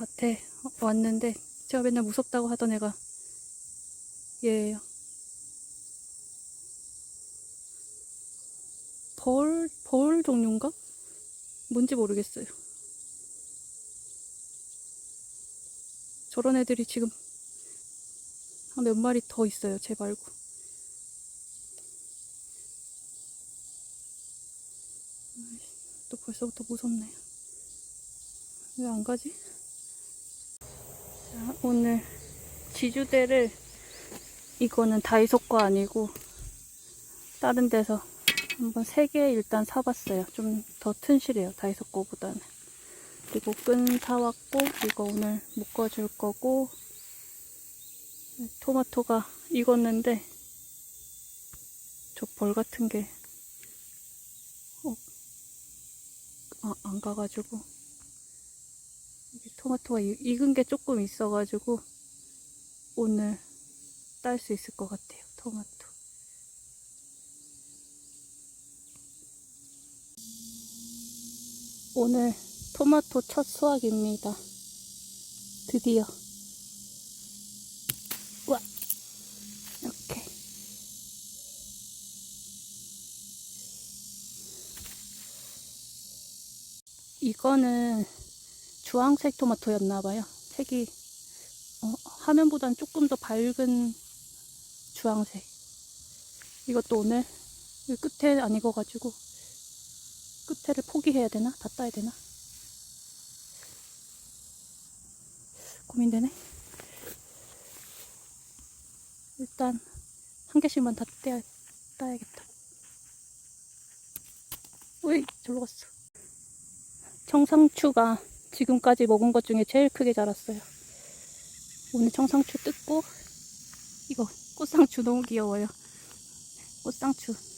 밭에 왔는데 제가 맨날 무섭다고 하던 애가 얘예요. 벌, 벌 종류인가? 뭔지 모르겠어요. 저런 애들이 지금 한 몇 마리 더 있어요. 제 말고. 또 벌써부터 무섭네요. 왜안 가지? 자, 오늘 지주대를 이거는 다이소 거 아니고 다른 데서 한번 세 개 일단 사봤어요. 좀 더 튼실해요. 다이소 거보다는. 그리고 끈 사왔고 이거 오늘 묶어줄 거고 토마토가 익었는데 저 벌 같은 게 어, 아, 안 가가지고 토마토가 이- 익은 게 조금 있어가지고 오늘 딸 수 있을 것 같아요. 토마토. 오늘 토마토 첫 수확입니다. 드디어. 와, 이렇게. 이거는 주황색 토마토였나봐요. 색이 어, 화면보단 조금 더 밝은 주황색. 이것도 오늘 이 끝에 안 익어가지고 끝에를 포기해야 되나? 다 따야 되나? 고민되네. 일단 한 개씩만 다 떼야, 따야겠다. 으이, 절로 갔어. 청상추가 지금까지 먹은 것 중에 제일 크게 자랐어요. 오늘 청상추 뜯고 이거 꽃상추 너무 귀여워요. 꽃상추.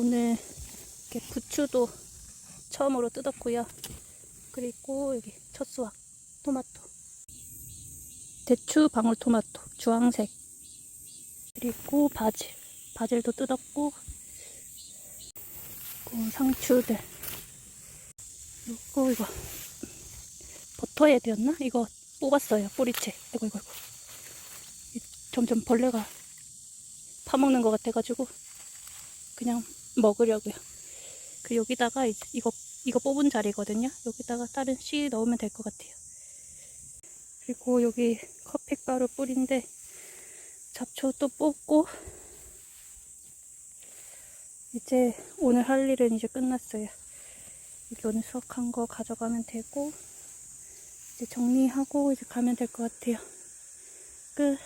오늘 이렇게 부추도 처음으로 뜯었고요. 그리고 여기 첫 수확 토마토. 대추 방울토마토 주황색. 그리고 바질. 바질도 뜯었고 그리고 상추들. 그리고 이거 버터에 되었나? 이거 뽑았어요. 뿌리채. 이거 이거. 이- 점점 벌레가 파먹는 것 같아가지고 그냥 먹으려고요. 그 여기다가 이거 이거 뽑은 자리거든요. 여기다가 다른 씨 넣으면 될 것 같아요. 그리고 여기 커피가루 뿌린데 잡초 또 뽑고 이제 오늘 할 일은 이제 끝났어요. 여기 오늘 수확한 거 가져가면 되고 이제 정리하고 이제 가면 될 것 같아요. 끝.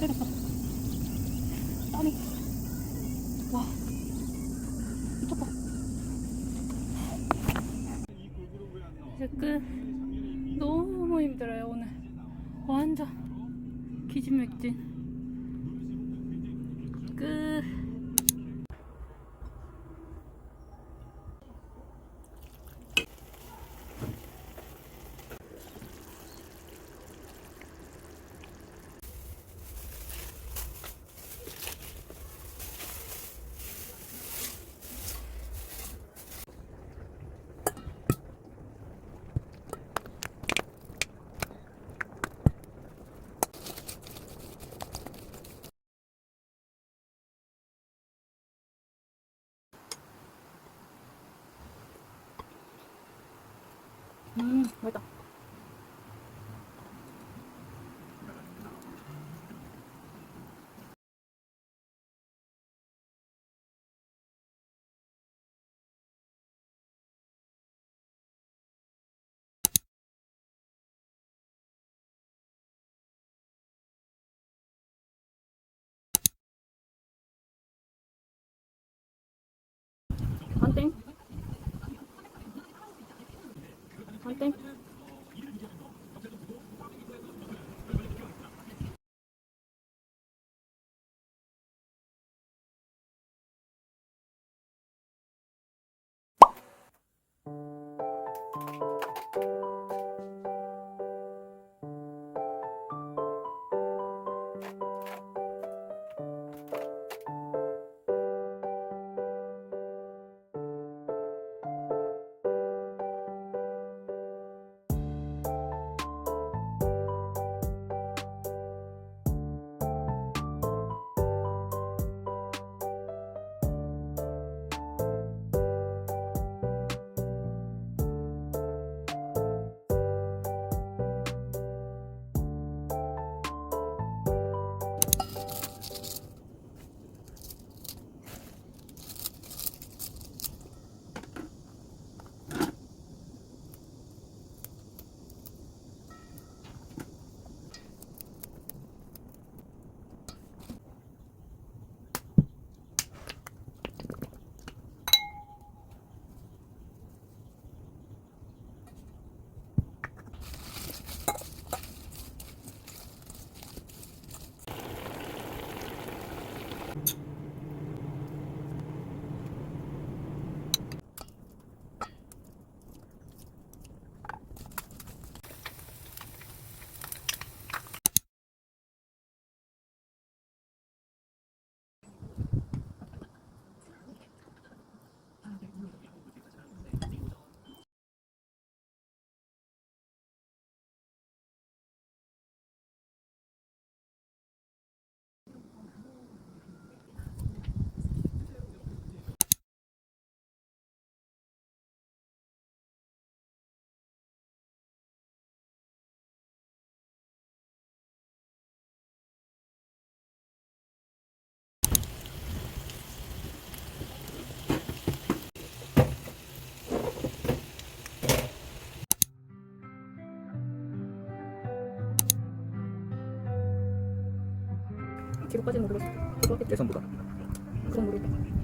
때렸어. 땀이. 와. 미쳤다. 이제 끝. 너무 힘들어요, 오늘. 완전 기진맥진. 끝. 음, 맛있다. 안땡. 뒤로 빠지는 건 모르겠어. 그거 하겠지. 보다. 그건 모르겠다.